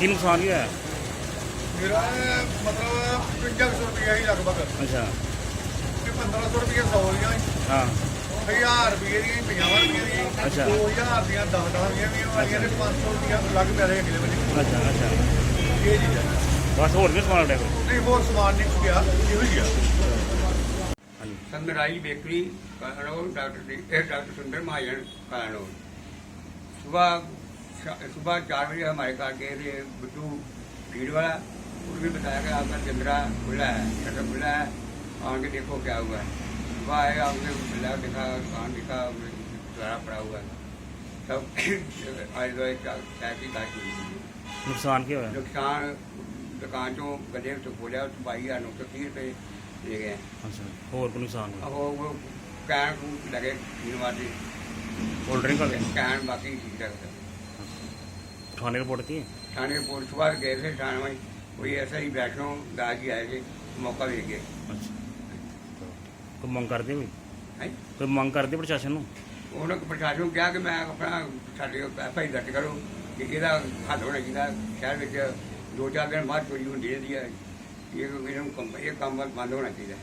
ਕੀ ਨੁਕਸਾਨ ਹੀ ਹੋਇਆ? ਮੇਰਾ ਮਤਲਬ 5500 ਰੁਪਏ ਹੀ ਲਗਭਗ। ਅੱਛਾ। ਤੇ 1500 ਰੁਪਏ 100 ਹਾਂ। 1000 ਰੁਪਏ ਦੀਆਂ 50 ਰੁਪਏ ਦੀਆਂ ਅੱਛਾ। 2000 ਦੀਆਂ 10 10 ਦੀਆਂ ਵਾਲੀਆਂ ਨੇ 500 ਰੁਪਏ ਲੱਗ ਪੈ ਰਹੇ ਅਗਲੇ ਵਜੇ ਅੱਛਾ ਅੱਛਾ। ਇਹ ਜੀ ਬਸ ਹੋਰ ਵੀ ਸਮਾਨ ਟੈਕੋ ਨਹੀਂ ਹੋਰ ਸਮਾਨ ਨਹੀਂ ਚੁੱਕਿਆ ਇਹੋ ਹੀ ਆ ਸੰਦਰਾਈ ਬੇਕਰੀ ਕਾਹਣੋ ਡਾਕਟਰ ਇਹ ਡਾਕਟਰ ਸੁੰਦਰ ਮਹਾਜਨ ਕਾਹਣੋ ਸੁਬਾਹ सुबह चार बजे हमारे साथ गए थे बिट्टू भीड़ वाला उनको बताया कि आपका चंद्रा खुला है चंद्रा खुला है आके देखो क्या हुआ है। सुबह आए आपने मिला दिखा कान दिखा द्वारा पड़ा हुआ है। सब आज दो चाय की बात हुई नुकसान क्या हुआ? नुकसान दुकान चो गले तो खोला तो बाई हज़ार नौ सौ तीस रुपये ले गए। अच्छा, और नुकसान अब वो कैन लगे तीन बार कोल्ड ड्रिंक कैन बाकी ठीक रखते था ਥਾਣੇ ਰਿਪੋਰਟ ਕੀ थाने पुलिस सुबह गए थे थाने में कोई ऐसा ही वैष्णो दास जी आए थे मौका दे गए ਅੱਛਾ ਕੋਈ ਮੰਗ ਕਰਦੇ ਕੋਈ हैं ਕੋਈ ਮੰਗ ਕਰਦੇ ਪ੍ਰਸ਼ਾਸਨ ਨੂੰ ਉਹਨਾਂ ਨੂੰ ਪ੍ਰਸ਼ਾਸਨ ਨੂੰ ਕਿਹਾ ਕਿ ਮੈਂ ਆਪਣਾ ਸਾਡੇ ਐਫ ਆਈ ਦਰਜ ਕਰੋ ਕਿ ਇਹਦਾ ਹੱਲ ਹੋਣਾ ਚਾਹੀਦਾ ਸ਼ਹਿਰ ਵਿੱਚ ਦੋ ਚਾਰ ਦਿਨ ਬਾਅਦ ਚੋਰੀ ਹੁੰਦੀ ਰਹਿੰਦੀ ਹੈ ਇਹ ਇਹਨਾਂ ਨੂੰ ਕੰਮ ਇਹ ਕੰਮ ਬੰਦ ਹੋਣਾ ਚਾਹੀਦਾ